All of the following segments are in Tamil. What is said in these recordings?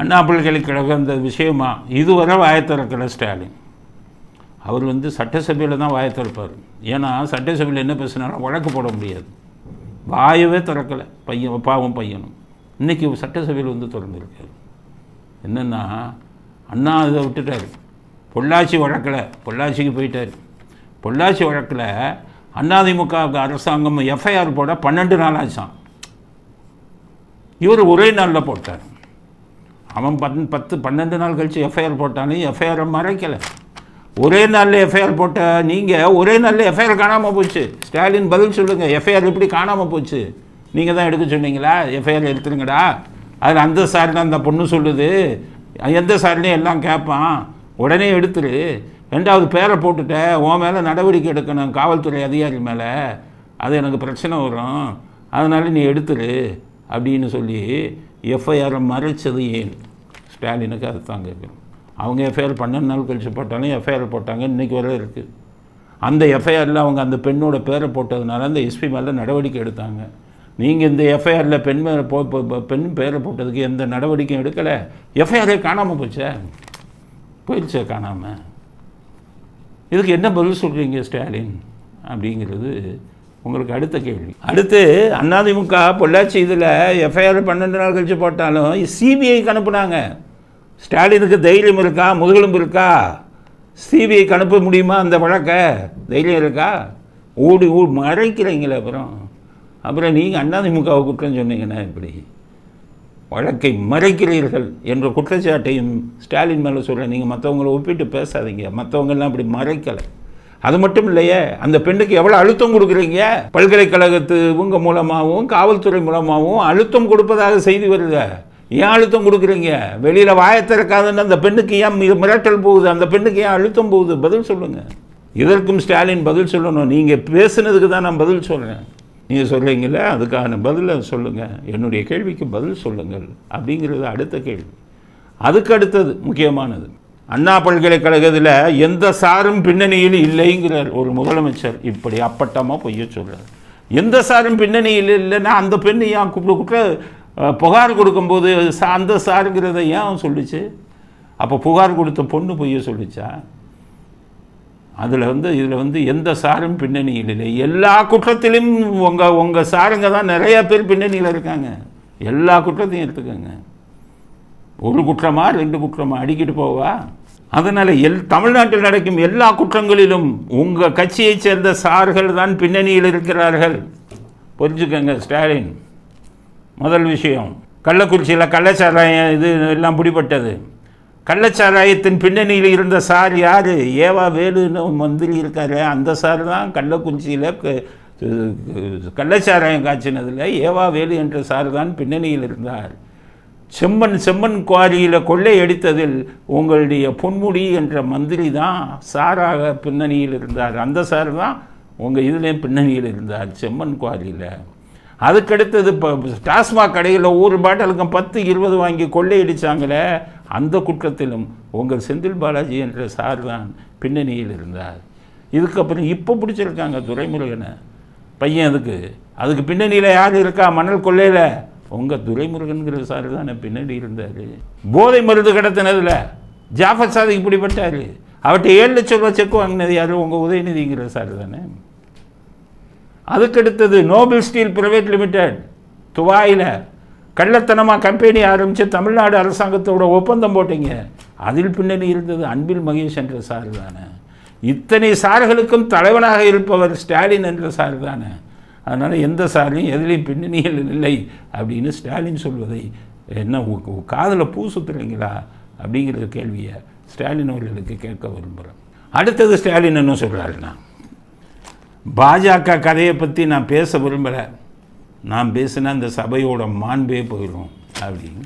அண்ணா பல்கலைக்கழகம் இந்த விஷயமா? இதுவரை வாயத்திறக்கலை திறக்கல ஸ்டாலின். அவர் வந்து சட்டசபையில் தான் வாயை திறப்பார். ஏன்னா சட்டசபையில் என்ன பேசினாலும் வழக்கு போட முடியாது. வாயவே திறக்கலை பையன் பாவம் பையனும். இன்றைக்கி சட்டசபையில் வந்து திறந்துருக்கார். என்னென்னா அண்ணா இதை விட்டுட்டார். பொள்ளாச்சி வழக்கில் பொள்ளாச்சிக்கு போயிட்டார். பொள்ளாச்சி வழக்கில் அதிமுக அரசாங்கம் எஃப்ஐஆர் போட பன்னெண்டு நாள் ஆச்சான் இவர் ஒரே நாளில் போட்டார். அவன் பன் பத்து பன்னெண்டு நாள் கழித்து எஃப்ஐஆர் போட்டாலும் எஃப்ஐஆரை மறைக்கலை. ஒரே நாளில் எஃப்ஐஆர் போட்ட நீங்கள் ஒரே நாளில் எஃப்ஐஆர் காணாமல் போச்சு. ஸ்டாலின் பதில் சொல்லுங்கள் எஃப்ஐஆர் எப்படி காணாமல் போச்சு. நீங்கள் தான் எடுக்க சொன்னீங்களா? எஃப்ஐஆர் எடுத்துருங்கடா. அதில் அந்த சாரில் அந்த பொண்ணு சொல்லுது. எந்த சாரிலையும் எல்லாம் கேட்பான் உடனே எடுத்துரு. ரெண்டாவது பேரை போட்டுட்ட. உன் மேலே நடவடிக்கை எடுக்கணும் காவல்துறை அதிகாரி மேலே. அது எனக்கு பிரச்சனை வரும். அதனால் நீ எடுத்துரு அப்படின்னு சொல்லி எஃப்ஐஆரை மறைச்சது ஏன்? ஸ்டாலினுக்கு அது தாங்க இருக்குது அவங்க எஃப்ஐஆர் பன்னெண்டு நாள் கழிச்சு போட்டாலும் எஃப்ஐஆர் போட்டாங்க இன்றைக்கி வரை இருக்குது அந்த எஃப்ஐஆரில் அவங்க அந்த பெண்ணோட பேரை போட்டதுனால அந்த எஸ்பி மேலே நடவடிக்கை எடுத்தாங்க. நீங்கள் இந்த எஃப்ஐஆரில் பெண் மேலே போ போ- பெண் பேரை போட்டதுக்கு எந்த நடவடிக்கையும் எடுக்கலை. எஃப்ஐஆரே காணாமல் போச்சே? போயிடுச்சே காணாமல் இதுக்கு என்ன பதில் சொல்கிறீங்க ஸ்டாலின்? அப்படிங்கிறது உங்களுக்கு அடுத்த கேள்வி. அடுத்து அதிமுக பொள்ளாச்சி இதில் எஃப்ஐஆர் பன்னெண்டு நாள் கழிச்சு போட்டாலும் சிபிஐக்கு அனுப்புனாங்க. ஸ்டாலினுக்கு தைரியம் இருக்கா? முதுகெலும்பு இருக்கா? சிபிஐக்கு அனுப்ப முடியுமா அந்த வழக்கை? தைரியம் இருக்கா? ஓடி ஓடி மறைக்கிறீங்களே அப்புறம். அப்புறம் நீங்கள் அதிமுகவை குற்றம் சொன்னீங்கன்னா இப்படி வழக்கை மறைக்கிறீர்கள் என்ற குற்றச்சாட்டையும் ஸ்டாலின் மேலே சொல்கிறேன் நீங்கள் மற்றவங்கள ஒப்பிட்டு பேசாதீங்க. மற்றவங்கெல்லாம் அப்படி மறைக்கலை. அது மட்டும் இல்லையே அந்த பெண்ணுக்கு எவ்வளோ அழுத்தம் கொடுக்குறீங்க? பல்கலைக்கழகத்து இவங்க மூலமாகவும் காவல்துறை மூலமாகவும் அழுத்தம் கொடுப்பதாக செய்தி வருது. ஏன் அழுத்தம் கொடுக்குறீங்க? வெளியில் வாயத்திறக்காதுன்னு அந்த பெண்ணுக்கு ஏன் மிக மிரட்டல் போகுது? அந்த பெண்ணுக்கு ஏன் அழுத்தம் போகுது? பதில் சொல்லுங்கள் இதற்கும் ஸ்டாலின் பதில் சொல்லணும். நீங்கள் பேசுனதுக்கு தான் நான் பதில் சொல்கிறேன் நீங்கள் சொல்கிறீங்கள அதுக்கான பதிலை சொல்லுங்கள் என்னுடைய கேள்விக்கு பதில் சொல்லுங்கள். அப்படிங்கிறது அடுத்த கேள்வி. அதுக்கு அடுத்தது முக்கியமானது. அண்ணா பல்கலைக்கழகத்தில் எந்த சாரும் பின்னணியில் இல்லைங்கிறார். ஒரு முதலமைச்சர் இப்படி அப்பட்டமாக பொய்ய சொல்கிறார் எந்த சாரும் பின்னணியில் இல்லைன்னா அந்த பெண்ணை ஏன் கூப்பிட்டு கூப்பிட்டு புகார் கொடுக்கும்போது சா- அந்த சாருங்கிறத ஏன் சொல்லிச்சு? அப்போ புகார் கொடுத்த பொண்ணு பொய்ய சொல்லிச்சா? அதில் வந்து இதில் வந்து எந்த சாரும் பின்னணியில் இல்லை. எல்லா குற்றத்திலும் உங்கள் உங்கள் சாருங்க தான் நிறையா பேர் பின்னணியில் இருக்காங்க. எல்லா குற்றத்தையும் எடுத்துக்கோங்க. ஒரு குற்றமா ரெண்டு குற்றமா? அடிக்கிட்டு போவா? அதனால் எல் தமிழ்நாட்டில் நடக்கும் எல்லா குற்றங்களிலும் உங்கள் கட்சியைச் சேர்ந்த சார்கள் தான் பின்னணியில் இருக்கிறார்கள். புரிஞ்சுக்கங்க ஸ்டாலின். முதல் விஷயம் கள்ளக்குறிச்சியில் கள்ளச்சாராயம் இது எல்லாம் பிடிபட்டது. கள்ளச்சாராயத்தின் பின்னணியில் இருந்த சார் யார்? ஏவா வேலுன்னு மந்திரி இருக்காரு. அந்த சார் தான் கள்ளக்குறிச்சியில் கள்ளச்சாராயம் காய்ச்சினதில் ஏவா வேலு என்ற சார் தான் பின்னணியில் இருந்தார். செம்மன் செம்மன் குவாரியில் கொள்ளையடித்ததில் உங்களுடைய பொன்முடி என்ற மந்திரி தான் சாராக பின்னணியில் இருந்தார். அந்த சார் தான் உங்கள் இதுலேயும் பின்னணியில் இருந்தார் செம்மன் குவாரியில். அதுக்கடுத்தது இப்போ டாஸ்மாக் கடையில் ஒரு பாட்டிலுக்கு பத்து இருபது வாங்கி கொள்ளையடித்தாங்களே அந்த குற்றத்திலும் உங்கள் செந்தில் பாலாஜி என்ற சார் தான் பின்னணியில் இருந்தார். இதுக்கப்புறம் இப்போ பிடிச்சிருக்காங்க துரைமுருகனை. பையன் அதுக்கு அதுக்கு பின்னணியில் யார் இருக்கா? மணல் கொள்ளையில். உங்கள் துரைமுருகன்கிற சார் தானே பின்னாடி இருந்தார். போதை மருந்து கடத்தினதில் ஜாஃபர் சாதிக்கு இப்படிப்பட்டார். அவர்கிட்ட ஏழு லட்சம் ரூபா செக் வாங்கினது யார்? உங்கள் உதயநிதிங்கிற சார் தானே. அதுக்கடுத்தது நோபல் ஸ்டீல் பிரைவேட் லிமிடெட் துபாயில் கள்ளத்தனமாக கம்பெனி ஆரம்பித்து தமிழ்நாடு அரசாங்கத்தோட ஒப்பந்தம் போட்டீங்க. அதில் பின்னணி இருந்தது அன்பில் மகேஷ் என்ற சார் தானே. இத்தனை சார்களுக்கும் தலைவனாக இருப்பவர் ஸ்டாலின் என்ற சார் தானே. அதனால் எந்த சாரையும் எதிலையும் பின்னணியில் இல்லை அப்படின்னு ஸ்டாலின் சொல்வதை என்ன காதில் பூ சுத்துறீங்களா அப்படிங்கிற கேள்வியை ஸ்டாலின் அவர்களுக்கு கேட்க விரும்புகிறேன் அடுத்தது ஸ்டாலின் என்ன சொல்கிறாருன்னா பாஜக கதையை பற்றி நான் பேச விரும்பலை. நான் பேசினா இந்த சபையோட மாண்பே போயிடும் அப்படின்னு.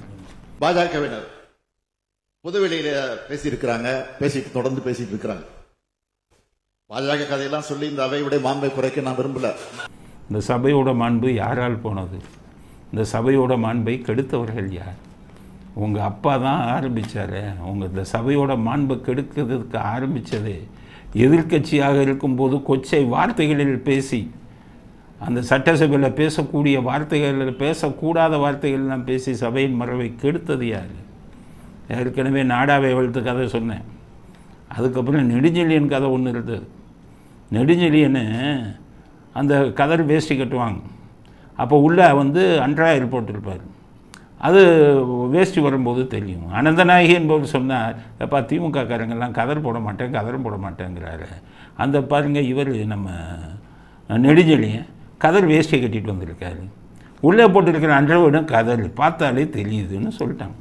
பாஜகவினர் புதுவெளியில் பேசியிருக்கிறாங்க பேசிட்டு தொடர்ந்து பேசிட்டு இருக்கிறாங்க. பாஜக கதையெல்லாம் சொல்லி இந்த அவையுடைய மாண்பை குறைக்க நான் விரும்பல. இந்த சபையோட மாண்பு யாரால் போனது? இந்த சபையோட மாண்பை கெடுத்தவர்கள் யார்? உங்கள் அப்பா தான் ஆரம்பித்தார் உங்கள் இந்த சபையோட மாண்பை கெடுக்கிறதுக்கு ஆரம்பித்தது எதிர்க்கட்சியாக இருக்கும்போது கொச்சை வார்த்தைகளில் பேசி அந்த சட்டசபையில் பேசக்கூடிய வார்த்தைகளில் பேசக்கூடாத வார்த்தைகள்லாம் பேசி சபையின் மரபை கெடுத்தது யார்? ஏற்கனவே நாடாவை வளர்த்து கதை சொன்னேன். அதுக்கப்புறம் நெடுஞ்செழியன் கதை ஒன்று இருந்தது. நெடுஞ்செழியன்னு அந்த கதர் வேஷ்டி கட்டுவாங்க. அப்போ உள்ளே வந்து அன்றாயர் போட்டிருப்பார் அது வேஷ்டி வரும்போது தெரியும். அனந்தநாயகி என்பவர் சொன்னார் எப்பா திமுக காரங்கெல்லாம் கதர் போட மாட்டேன் கதரும் போட மாட்டேங்கிறாரு. அந்த பாருங்க இவர் நம்ம நெடுஞ்செழியன் கதர் வேஷ்டியை கட்டிட்டு வந்திருக்காரு. உள்ளே போட்டிருக்கிற அன்றவிடம் கதர் பார்த்தாலே தெரியுதுன்னு சொல்லிட்டாங்க.